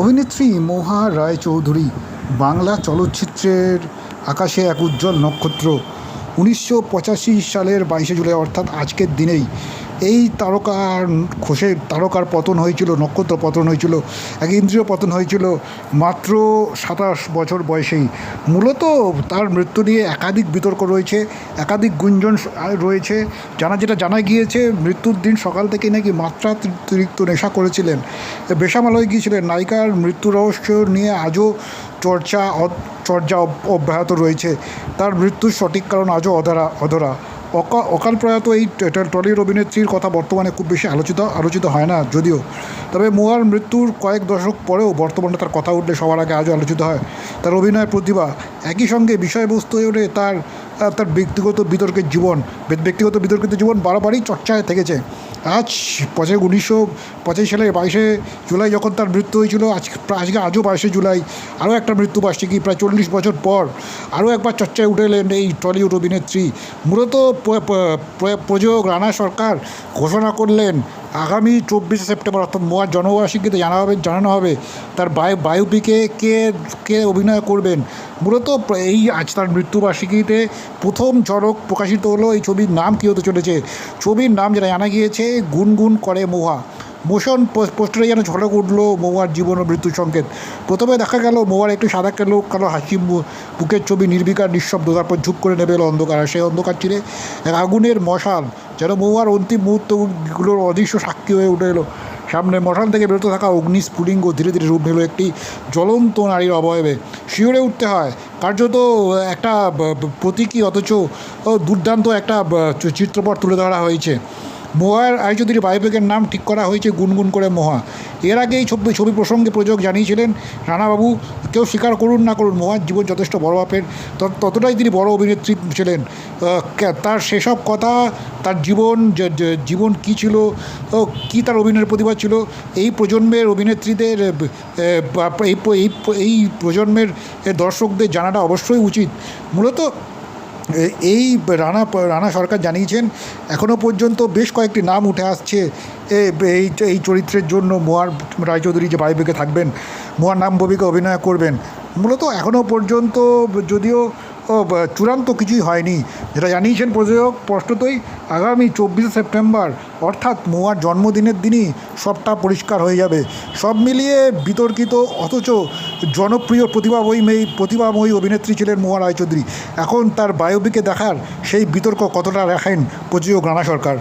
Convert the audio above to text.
অভিনেত্রী মহা রায়চৌধুরী বাংলা চলচ্চিত্রের আকাশে এক উজ্জ্বল নক্ষত্র। উনিশশো পঁচাশি সালের বাইশে জুলাই, অর্থাৎ আজকের দিনেই এই তারকার খসে, তারকার পতন হয়েছিল, নক্ষত্র পতন হয়েছিল, এক ইন্দ্রিয় পতন হয়েছিল মাত্র সাতাশ বছর বয়সেই। মূলত তার মৃত্যু নিয়ে একাধিক বিতর্ক রয়েছে, একাধিক গুঞ্জন রয়েছে। জানা যেটা জানা গিয়েছে, মৃত্যুর দিন সকাল থেকে নাকি মাত্রাতিরিক্ত নেশা করেছিলেন। বেসামালয়ে গিয়েছিলেন, নায়িকার মৃত্যু রহস্য নিয়ে আজও চর্চা চর্চা অব- অব্যাহত রয়েছে। তার মৃত্যুর সঠিক কারণ আজও অধরা অধরা। অকা অকাল প্রয়াত এই টলিউড অভিনেত্রীর কথা বর্তমানে খুব বেশি আলোচিত আলোচিত হয় না, যদিও। তবে মোয়ার মৃত্যুর কয়েক দশক পরেও বর্তমানে তার কথা উঠলে সবার আগে আজও আলোচিত হয়। তার অভিনয় প্রতিভা একই সঙ্গে বিষয়বস্তু হয়ে তার তার ব্যক্তিগত বিতর্কের জীবন ব্যক্তিগত বিতর্কিত জীবন বারবারই চর্চায় থেকেছে। আজ পঁচাশি উনিশশো পঁচাশি সালের বাইশে জুলাই যখন তার মৃত্যু হয়েছিল, আজ আজকে আজও বাইশে জুলাই, আরও একটা মৃত্যু বার্ষিকী প্রায় চল্লিশ বছর পর আরও একবার চর্চায় উঠে এলেন এই টলিউড অভিনেত্রী। মূলত প্রযোজক রানা সরকার ঘোষণা করলেন, আগামী চব্বিশে সেপ্টেম্বর, অর্থাৎ মোয়ার জনবার্ষিকীতে জানা হবে জানানো হবে তার বায়ু বায়োপিকে কে কে অভিনয় করবেন। মূলত এই আজ তার মৃত্যুবার্ষিকীতে প্রথম ঝলক প্রকাশিত হলো এই ছবির নাম কী হতে চলেছে? ছবির নাম যেটা জানা গিয়েছে, গুনগুন করে মোহা। মোশন পোস- পোস্টারে যেন ঝলক উঠল মৌয়ার জীবন ও মৃত্যু সংকেত। প্রথমে দেখা গেল মৌয়ার একটু সাদা কালো কালো হাসি বুকের ছবি নির্বিকার, নিঃশব্দ, তারপর ঝুপ করে নেবে এলো অন্ধকার। আর সেই অন্ধকার চিরে এক আগুনের মশাল যেন মৌয়ার অন্তিম মুহূর্তগুলোর অদৃশ্য সাক্ষী হয়ে উঠে এলো। সামনে মশাল থেকে বেরোতে থাকা অগ্নি স্ফুলিঙ্গ ধীরে ধীরে রূপ নিল একটি জ্বলন্ত নারীর অবয়বে। শিওরে উঠতে হয়। কার্যত একটা প্রতীকী, অথচ দুর্দান্ত একটা চিত্রপট তুলে ধরা হয়েছে। মোহার আয়োজনের বায়োপিকের নাম ঠিক করা হয়েছে গুনগুন করে মোহা। এর আগে এই ছবি ছবি প্রসঙ্গে প্রযোজক জানিয়েছিলেন, রানাবাবু, কেউ স্বীকার করুন না করুন, মোহার জীবন যথেষ্ট বড় তত- ততটাই তিনি বড় অভিনেত্রী ছিলেন। তার সেসব কথা, তার জীবন জীবন কী ছিল কী তার অভিনয়ের প্রতিভা ছিল, এই প্রজন্মের অভিনেত্রীদের এই প্রজন্মের দর্শকদের জানাটা অবশ্যই উচিত। মূলত এই রানা রানা সরকার জানিয়েছেন এখনও পর্যন্ত বেশ কয়েকটি নাম উঠে আসছে এই এই চরিত্রের জন্য। মোয়ার রায়চৌধুরী যে বায়োপিকে থাকবেন, মোয়ার নাম ববিকে অভিনয় করবেন। মূলত এখনও পর্যন্ত যদিও চূড়ান্ত কিছুই হয়নি। যেটা জানিয়েছেন প্রযোজক স্পষ্টতই আগামী চব্বিশে সেপ্টেম্বর, অর্থাৎ মোয়ার জন্মদিনের দিনই সবটা পরিষ্কার হয়ে যাবে। সব মিলিয়ে বিতর্কিত অথচ জনপ্রিয় প্রতিভাময়ী মেয়ে, প্রতিভাময়ী অভিনেত্রী ছিলেন মোয়া রায়চৌধুরী। এখন তার বায়োপিকে দেখার সেই বিতর্ক কতটা রাখেন প্রযোজক রানা সরকার?